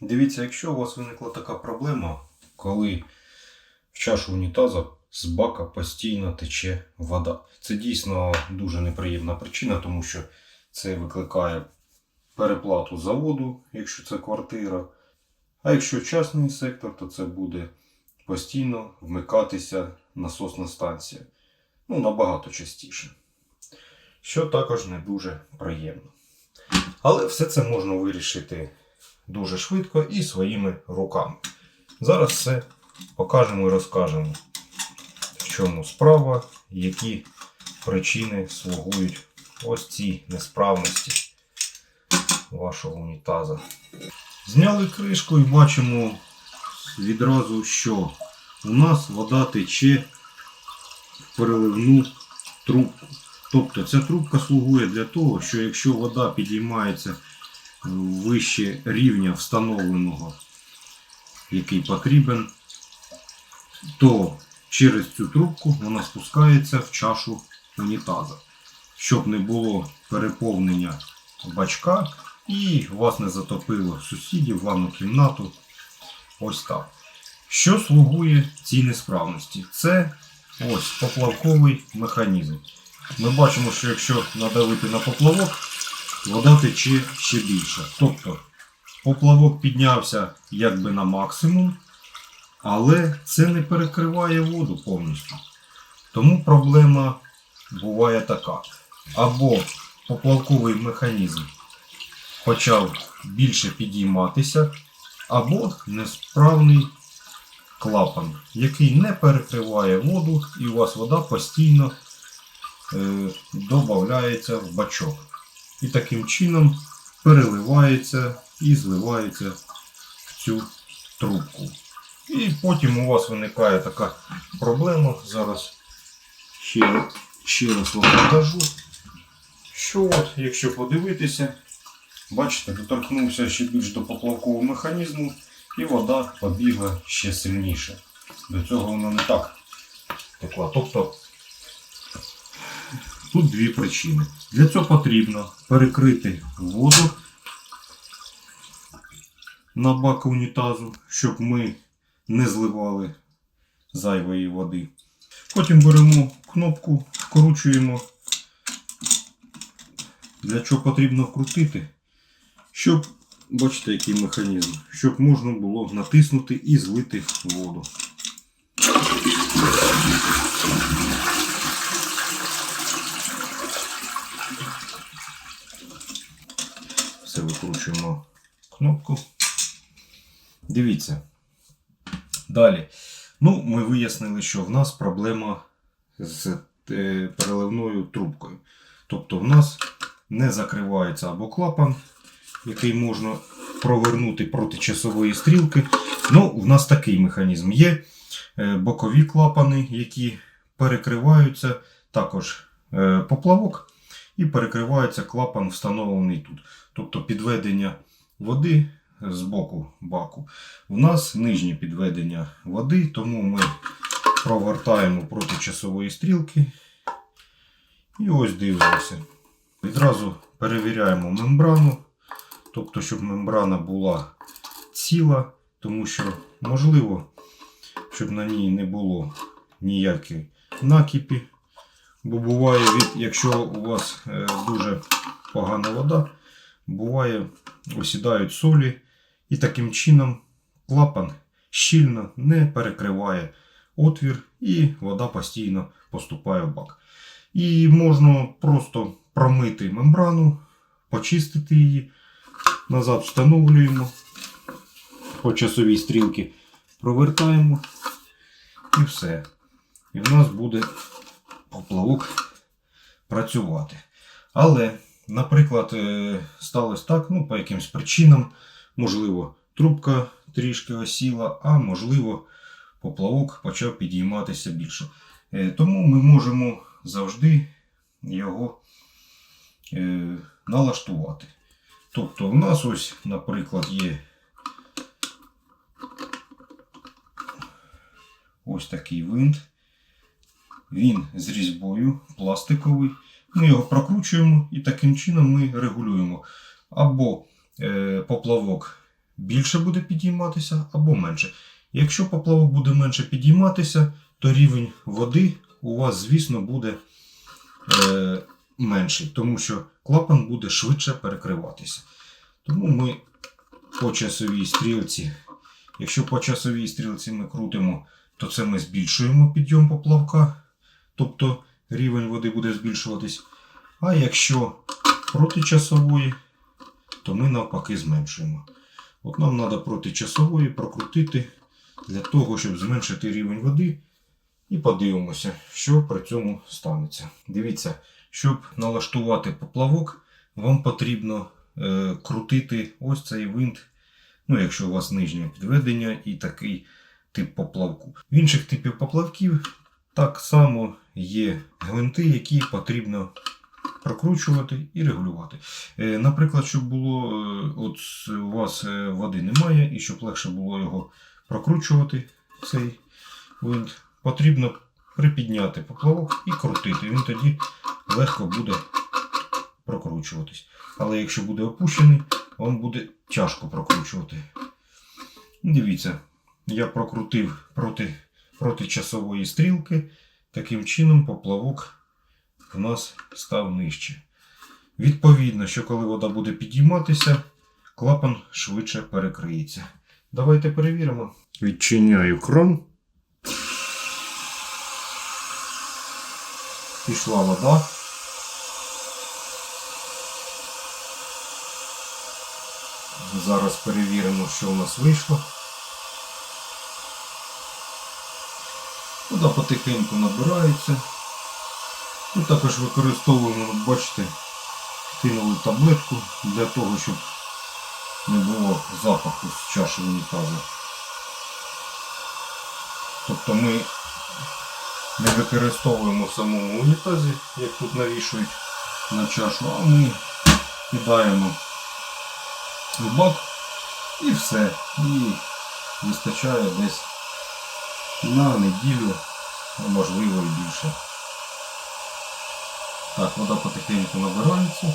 Дивіться, якщо у вас виникла така проблема, коли в чашу унітаза з бака постійно тече вода. Це дійсно дуже неприємна причина, тому що це викликає переплату за воду, якщо це квартира. А якщо частний сектор, то це буде постійно вмикатися насосна станція. Ну, набагато частіше. Що також не дуже приємно. Але все це можна вирішити дуже швидко і своїми руками. Зараз все покажемо і розкажемо, в чому справа, які причини слугують ось ці несправності вашого унітаза. Зняли кришку і бачимо відразу, що у нас вода тече в переливну трубку. Тобто ця трубка слугує для того, що якщо вода підіймається вище рівня встановленого, який потрібен, то через цю трубку вона спускається в чашу унітаза, щоб не було переповнення бачка і вас не затопило сусідів, ванну кімнату. Ось так. Що слугує цій несправності? Це ось поплавковий механізм. Ми бачимо, що якщо надавити на поплавок, вода тече ще більше. Тобто поплавок піднявся якби на максимум, але це не перекриває воду повністю. Тому проблема буває така. Або поплавковий механізм почав більше підійматися, або несправний клапан, який не перекриває воду, і у вас вода постійно е, додається в бачок. І таким чином переливається і зливається в цю трубку. І потім у вас виникає така проблема. Зараз ще, ще раз вам покажу. Що от, якщо подивитися, бачите, доторкнувся ще більш до поплавкового механізму, і вода побігла ще сильніше. До цього вона не так текла. Тобто тут дві причини. Для цього потрібно перекрити воду на бак унітазу, щоб ми не зливали зайвої води. Потім беремо кнопку, вкручуємо. Для чого потрібно вкрутити? Щоб, бачите, який механізм, щоб можна було натиснути і злити воду. Все викручуємо кнопку. Дивіться. Далі. Ну, ми вияснили, що в нас проблема з е, переливною трубкою. Тобто в нас не закривається або клапан, який можна провернути проти часової стрілки. Ну, в нас такий механізм є. Е, Бокові клапани, які перекриваються, також е, поплавок, і перекривається клапан, встановлений тут. Тобто підведення води з боку баку. У нас нижнє підведення води, тому ми провертаємо проти часової стрілки. І ось дивимося. Відразу перевіряємо мембрану, тобто, щоб мембрана була ціла, тому що можливо, щоб на ній не було ніякої накипі. Бо буває, від, якщо у вас е, дуже погана вода, буває, осідають солі, і таким чином клапан щільно не перекриває отвір, і вода постійно поступає в бак. І можна просто промити мембрану, почистити її, назад встановлюємо, по часовій стрілці провертаємо і все. І в нас буде поплавок працювати. Але, наприклад, е, сталося так, ну, по якимсь причинам, можливо, трубка трішки осіла, а можливо, поплавок почав підійматися більше. Е, Тому ми можемо завжди його е, налаштувати. Тобто, у нас ось, наприклад, є ось такий винт. Він з різьбою пластиковий. Ми його прокручуємо і таким чином ми регулюємо. Або е, поплавок більше буде підійматися або менше. Якщо поплавок буде менше підійматися, то рівень води у вас, звісно, буде е, менший, тому що клапан буде швидше перекриватися. Тому ми по часовій стрілці, якщо по часовій стрілці ми крутимо, то це ми збільшуємо підйом поплавка, тобто рівень води буде збільшуватись. А якщо проти часової, то ми навпаки зменшуємо. От нам треба проти часової прокрутити для того, щоб зменшити рівень води. І подивимося, що при цьому станеться. Дивіться, щоб налаштувати поплавок, вам потрібно е, крутити ось цей винт. Ну, якщо у вас нижнє підведення і такий тип поплавку. В інших типів поплавків так само є гвинти, які потрібно прокручувати і регулювати. Е, Наприклад, щоб було, е, от у вас е, води немає, і щоб легше було його прокручувати, цей винт, потрібно припідняти поплавок і крутити. Він тоді легко буде прокручуватись. Але якщо буде опущений, вам буде тяжко прокручувати. Дивіться, я прокрутив проти, проти часової стрілки. Таким чином поплавок в нас став нижче. Відповідно, що коли вода буде підійматися, клапан швидше перекриється. Давайте перевіримо. Відчиняю кран. Пішла вода. Зараз перевіримо, що у нас вийшло. Вода потихеньку набирається. Ми також використовуємо, бачите, кинули таблетку для того, щоб не було запаху з чаші унітазу. Тобто ми не використовуємо в самому унітазі, як тут навішують на чашу, а ми кидаємо в бак і все. І вистачає десь на неділю, а можливо і більше. Так, вода потихеньку набирається.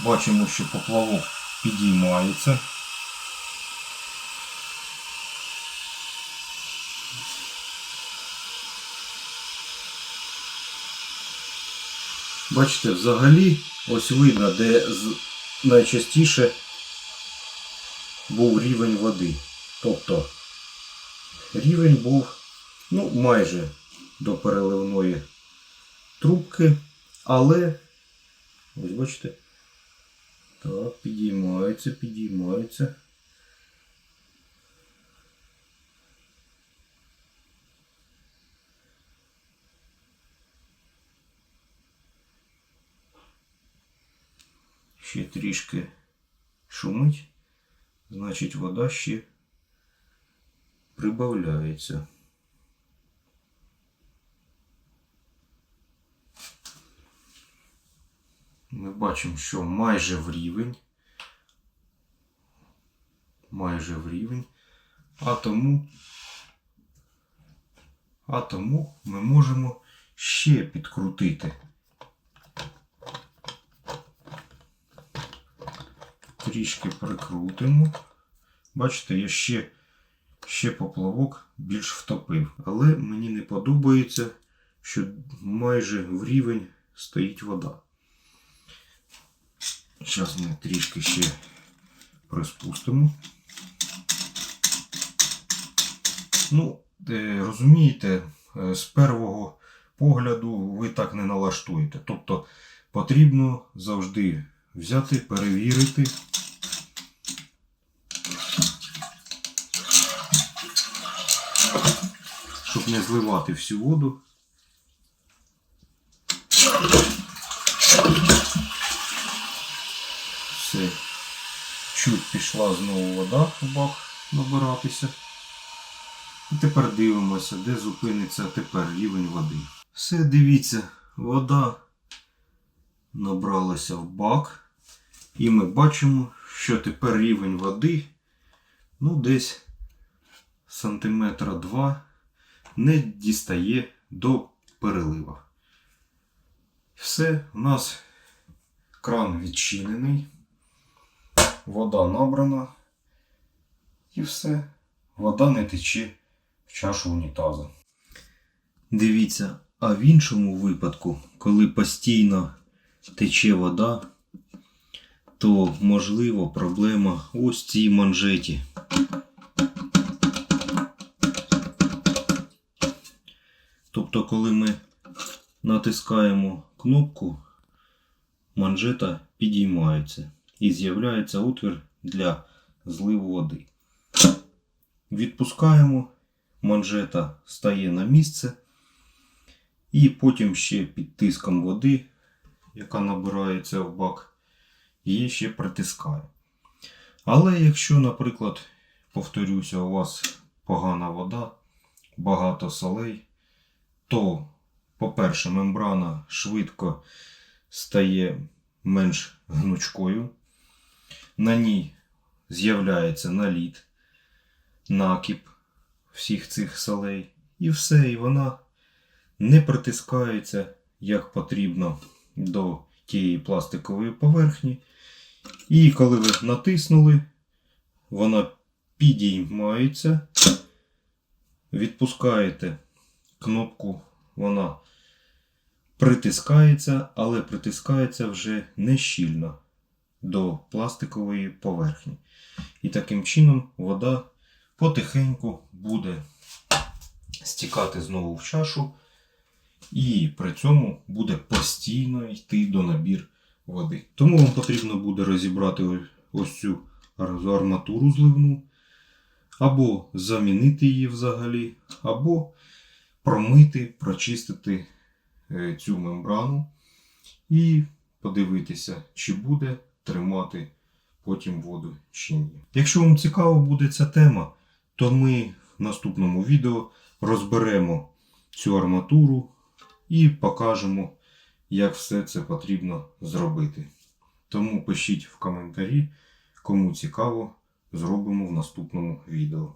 Бачимо, що поплавок підіймається. Бачите, взагалі ось видно, де найчастіше був рівень води. Тобто рівень був ну, майже до переливної трубки, але ось бачите, так, підіймається, підіймається. Ще трішки шумить, значить вода ще прибавляється. Ми бачимо, що майже в рівень. Майже в рівень. А тому, а тому ми можемо ще підкрутити. Трішки прикрутимо. Бачите, я ще, ще поплавок більш втопив. Але мені не подобається, що майже в рівень стоїть вода. Зараз ми трішки ще приспустимо. Ну, е, розумієте, е, з першого погляду ви так не налаштуєте. Тобто потрібно завжди взяти, перевірити. Щоб не зливати всю воду. Все. Чуть пішла знову вода в бак набиратися. І тепер дивимося, де зупиниться тепер рівень води. Все, дивіться, вода набралася в бак. І ми бачимо, що тепер рівень води ну, десь сантиметра 2 не дістає до перелива. Все, у нас кран відчинений, вода набрана і все. Вода не тече в чашу унітаза. Дивіться, а в іншому випадку, коли постійно тече вода, то можливо проблема ось цій манжеті. Тобто, коли ми натискаємо кнопку, манжета підіймається і з'являється отвір для зливу води. Відпускаємо, манжета стає на місце, і потім ще під тиском води, яка набирається в бак, її ще притискає. Але якщо, наприклад, повторюся, у вас погана вода, багато солей, то, по-перше, мембрана швидко стає менш гнучкою. На ній з'являється наліт, накіп всіх цих солей. І все, і вона не притискається як потрібно до тієї пластикової поверхні. І коли ви натиснули, вона підіймається, відпускаєте кнопку, вона притискається, але притискається вже не щільно до пластикової поверхні. І таким чином вода потихеньку буде стікати знову в чашу, і при цьому буде постійно йти до набір води. Тому вам потрібно буде розібрати ось- цю арматуру зливну, або замінити її взагалі, або промити, прочистити е, цю мембрану і подивитися, чи буде тримати потім воду чи ні. Якщо вам цікава буде ця тема, то ми в наступному відео розберемо цю арматуру і покажемо, як все це потрібно зробити. Тому пишіть в коментарі, кому цікаво, зробимо в наступному відео.